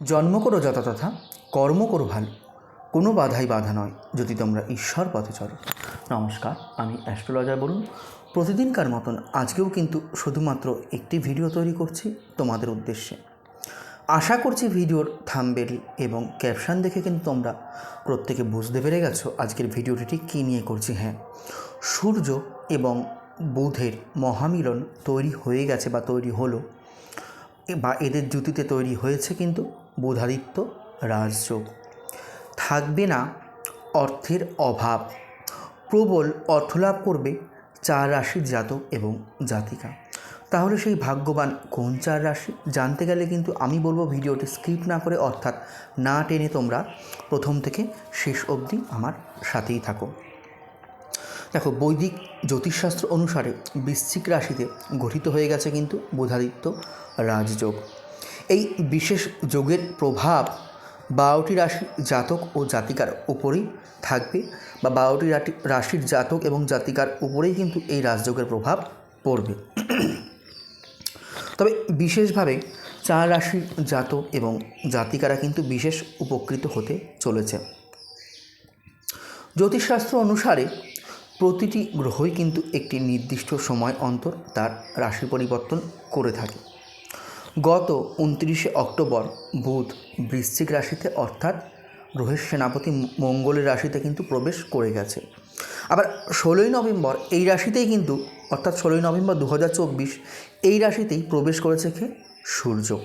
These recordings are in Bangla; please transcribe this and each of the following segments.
জন্ম করো যথাতথা কর্ম করো ভালো। কোনো বাধাই বাধা নয় যদি তোমরা ঈশ্বর পথে চলো। নমস্কার, আমি অ্যাস্ট্রোলজার বলুন। প্রতিদিনকার মতন আজকেও কিন্তু শুধুমাত্র একটি ভিডিও তৈরি করছি তোমাদের উদ্দেশ্যে। আশা করছি ভিডিওর থাম্বেল এবং ক্যাপশন দেখে কিন্তু তোমরা প্রত্যেকে বুঝতে পেরে গেছো আজকের ভিডিওটি ঠিক কী নিয়ে করছি। হ্যাঁ সূর্য এবং বুধের মহামিলন তৈরি হয়ে গেছে বা তৈরি হলো, বা এদের জুতিতে তৈরি হয়েছে কিন্তু বুধাদিত্য রাজযোগ। থাকবে না অর্থের অভাব। প্রবল অর্থলাভ করবে চার রাশির জাতক এবং জাতিকা। তাহলে সেই ভাগ্যবান কোন চার রাশি? জানতে গেলে কিন্তু আমি বলব ভিডিওটি স্কিপ না করে অর্থাৎ না টেনে তোমরা প্রথম থেকে শেষ অবধি আমার সাথেই থাকো। দেখো, বৈদিক জ্যোতিষশাস্ত্র অনুসারে বৃশ্চিক রাশিতে গঠিত হয়ে গেছে কিন্তু বুধাদিত্য রাজযোগ। এই বিশেষ যোগের প্রভাব বারোটি রাশি জাতক ও জাতিকার উপরেই থাকবে বা বারোটি রাটি- রাশির জাতক এবং জাতিকার উপরেই কিন্তু এই রাজযোগের প্রভাব পড়বে। তবে বিশেষভাবে চার রাশির জাতক এবং জাতিকারা কিন্তু বিশেষ উপকৃত হতে চলেছে। জ্যোতিষশাস্ত্র অনুসারে প্রতিটি গ্রহই কিন্তু একটি নির্দিষ্ট সময় অন্তর তার রাশি পরিবর্তন করে থাকে। গত উনত্রিশে অক্টোবর বুধ বৃশ্চিক রাশিতে অর্থাৎ গ্রহের সেনাপতি মঙ্গলের রাশিতে কিন্তু প্রবেশ করে গেছে। আবার ষোলোই নভেম্বর এই রাশিতেই কিন্তু, অর্থাৎ ষোলোই নভেম্বর দু হাজার চব্বিশ, এই রাশিতেই প্রবেশ করেছে কে? সূর্য।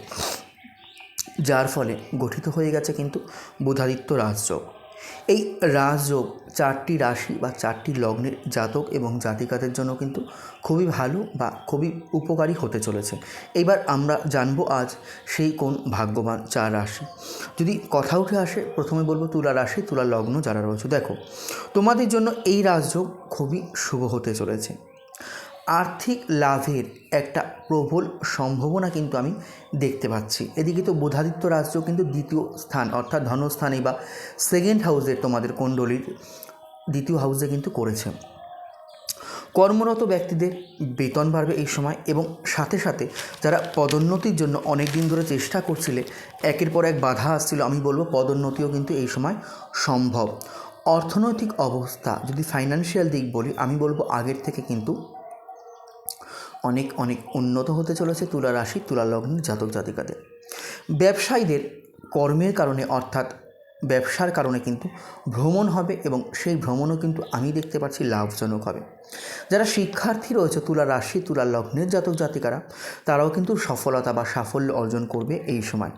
যার ফলে গঠিত হয়ে গেছে কিন্তু বুধাদিত্য রাজযোগ। এই রাজযোগ চারটি রাশি বা চারটি লগ্নের জাতক এবং জাতিকাদের জন্য কিন্তু খুবই ভালো বা খুবই উপকারী হতে চলেছে। এবার আমরা জানব আজ সেই কোন ভাগ্যবান চার রাশি। যদি কথা উঠে আসে, প্রথমে বলব তুলা রাশি, তুলা লগ্ন যারা রয়েছে। দেখো, তোমাদের জন্য এই রাজযোগ খুবই শুভ হতে চলেছে। আর্থিক লাভের একটা প্রবল সম্ভাবনা কিন্তু আমি দেখতে পাচ্ছি। এদিকে তো বোধাদিত্য রাজ্য কিন্তু দ্বিতীয় স্থান, অর্থাৎ ধনস্থানে বা সেকেন্ড হাউসের তোমাদের কুণ্ডলীর দ্বিতীয় হাউসে কিন্তু করেছে। কর্মরত ব্যক্তিদের বেতন বাড়বে এই সময় এবং সাথে সাথে যারা পদোন্নতির জন্য অনেক দিন ধরে চেষ্টা করছিলে, একের পর এক বাধা আসছিল, আমি বলব পদোন্নতিও কিন্তু এই সময় সম্ভব। অর্থনৈতিক অবস্থা যদি ফাইন্যান্সিয়াল দিক বলি, আমি বলব আগের থেকে কিন্তু অনেক অনেক উন্নত হতে চলেছে তুলা রাশি, তুলা লগ্নের জাতক জাতিকাদের। ব্যবসায়ীদের কর্মের কারণে অর্থাৎ ব্যবসার কারণে কিন্তু ভ্রমণ হবে এবং সেই ভ্রমণও কিন্তু আমি দেখতে পাচ্ছি লাভজনক হবে। যারা শিক্ষার্থী রয়েছে, তুলা রাশি, তুলা লগ্নের জাতক জাতিকারা, তারাও কিন্তু সফলতা বা সাফল্য অর্জন করবে এই সময়।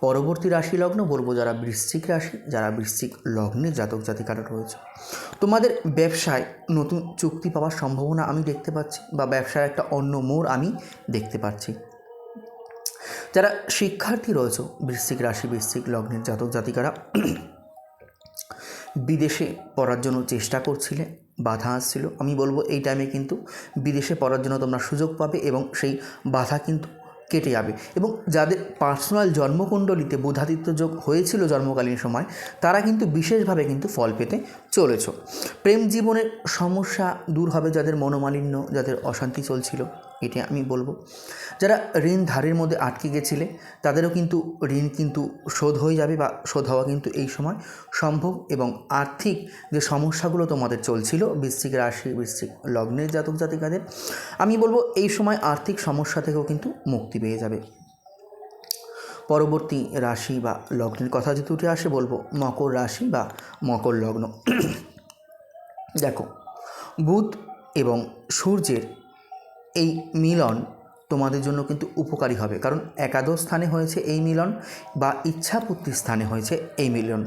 পরবর্তী রাশি লগ্ন বলব যারা বৃশ্চিক রাশি, যারা বৃশ্চিক লগ্নের জাতক জাতিকারা রয়েছে। তোমাদের ব্যবসায় নতুন চুক্তি পাওয়ার সম্ভাবনা আমি দেখতে পাচ্ছি বা ব্যবসার একটা অন্য মোড় আমি দেখতে পাচ্ছি। যারা শিক্ষার্থী রয়েছে, বৃশ্চিক রাশি, বৃশ্চিক লগ্নের জাতক জাতিকারা, বিদেশে পড়ার জন্য চেষ্টা করছিলে, বাধা আসছিল। আমি বলব এই টাইমে কিন্তু বিদেশে পড়ার জন্য তোমরা সুযোগ পাবে এবং সেই বাধা কিন্তু কেটে যাবে। এবং যাদের পার্সোনাল জন্মকুণ্ডলিতে বুধাদিত্য যোগ হয়েছিল জন্মকালীন সময়, তারা কিন্তু বিশেষভাবে কিন্তু ফল পেতে চলেছ। প্রেম জীবনের সমস্যা দূর হবে যাদের মনোমালিন্য, যাদের অশান্তি চলছিল, এটি আমি বলব। যারা ঋণ ধারের মধ্যে আটকে গেছিলে, তাদেরও কিন্তু ঋণ কিন্তু শোধ হয়ে যাবে বা শোধ হওয়া কিন্তু এই সময় সম্ভব এবং আর্থিক যে সমস্যাগুলো তোমাদের চলছিল, বৃশ্চিক রাশি, বৃশ্চিক লগ্নের জাতক জাতিকাদের, আমি বলব এই সময় আর্থিক সমস্যা থেকেও কিন্তু মুক্তি। পেয়ে যাবে। পরবর্তী রাশি বা লগ্নের কথা যদি উঠে আসে, বলব মকর রাশি বা মকর লগ্ন। দেখো, বুধ এবং সূর্যের এই মিলন তোমাদের জন্য কিন্তু উপকারী হবে। কারণ একাদশ স্থানে হয়েছে এই মিলন বা ইচ্ছাপূর্তি স্থানে হয়েছে এই মিলন।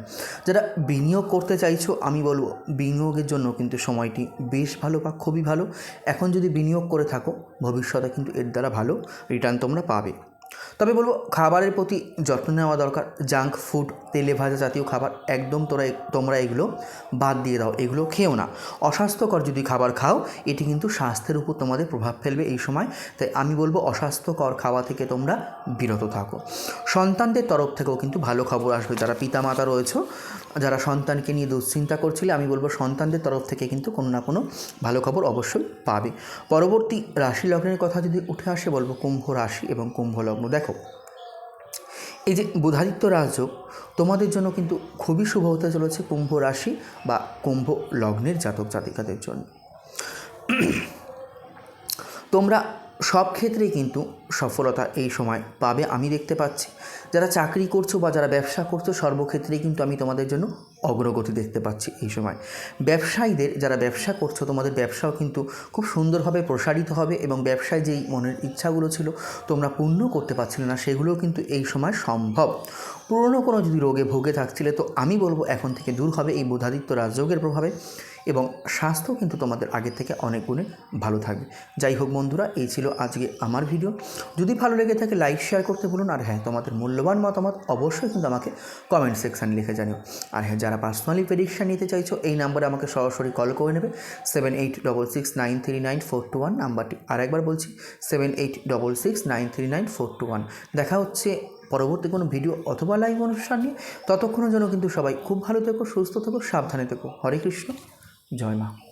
যারা বিনিয়োগ করতে চাইছো, আমি বলব বিনিয়োগের জন্য কিন্তু সময়টি বেশ ভালো বা খুবই ভালো। এখন যদি বিনিয়োগ করে থাকো, ভবিষ্যতে কিন্তু এর দ্বারা ভালো রিটার্ন তোমরা পাবে। তবে বলব, খাবারের প্রতি যত্ন নেওয়া দরকার। জাঙ্ক ফুড, তেলে ভাজা জাতীয় খাবার, একদম তোরা তোমরা এগুলো বাদ দিয়ে দাও, এগুলো খেও না। অস্বাস্থ্যকর যদি খাবার খাও, এটি কিন্তু স্বাস্থ্যের উপর তোমাদের প্রভাব ফেলবে এই সময়। তাই আমি বলব, অস্বাস্থ্যকর খাওয়া থেকে তোমরা বিরত থাকো। সন্তানদের তরফ থেকেও কিন্তু ভালো খবর আসবে। যারা পিতামাতা রয়েছে, যারা সন্তানকে নিয়ে দুশ্চিন্তা করছিলে, আমি বলব, সন্তানদের তরফ থেকে কিন্তু কোনো না কোনো ভালো খবর অবশ্যই পাবে। পরবর্তী রাশি লগ্নের কথা যদি উঠে আসে, বলব, কুম্ভ রাশি এবং কুম্ভ লগ্ন দেখো, এই যে বুধাদিত্য রাজযোগ, তোমাদের জন্য কিন্তু খুবই শুভ হতে চলেছে কুম্ভ রাশি বা কুম্ভ লগ্নের জাতক জাতিকাদের জন্য। তোমরা সব ক্ষেত্রেই কিন্তু সফলতা এই সময় পাবে আমি দেখতে পাচ্ছি। যারা চাকরি করছ বা যারা ব্যবসা করছ, সর্বক্ষেত্রেই কিন্তু আমি তোমাদের জন্য অগ্রগতি দেখতে পাচ্ছি এই সময়। ব্যবসায়ীদের যারা ব্যবসা করছ, তোমাদের ব্যবসাও কিন্তু খুব সুন্দরভাবে প্রসারিত হবে এবং ব্যবসায় যেই মনের ইচ্ছাগুলো ছিল তোমরা পূর্ণ করতে পারছিলে না, সেগুলোও কিন্তু এই সময় সম্ভব। পুরনো কোনো যদি রোগে ভোগে থাকছিলে, তো আমি বলব এখন থেকে দূর হবে এই বুধাদিত্য রাজযোগের প্রভাবে এবং স্বাস্থ্য কিন্তু তোমাদের আগের থেকে অনেক গুণে ভালো থাকবে। যাই হোক বন্ধুরা, এই ছিল আজকে আমার ভিডিও। যদি ভালো লেগে থাকে, লাইক, শেয়ার করতে বলুন আর হ্যাঁ তোমাদের মূল্যবান মতামত অবশ্যই কিন্তু আমাকে কমেন্ট সেকশানে লিখে জানিও। আর হ্যাঁ যারা পার্সোনালি প্রেডিকশান নিতে চাইছো, এই নাম্বারে আমাকে সরাসরি কল করে নেবে। Seven eight double six nine three nine four two one নাম্বারটি আর একবার বলছি seven eight double six nine three nine four two one দেখা হচ্ছে পরবর্তী কোনো ভিডিও অথবা লাইভ অনুষ্ঠান নিয়ে, ততক্ষণের জন্য কিন্তু সবাই খুব ভালো থেকো, সুস্থ থেকো, সাবধানে থেকো। হরে কৃষ্ণ। জয় মা।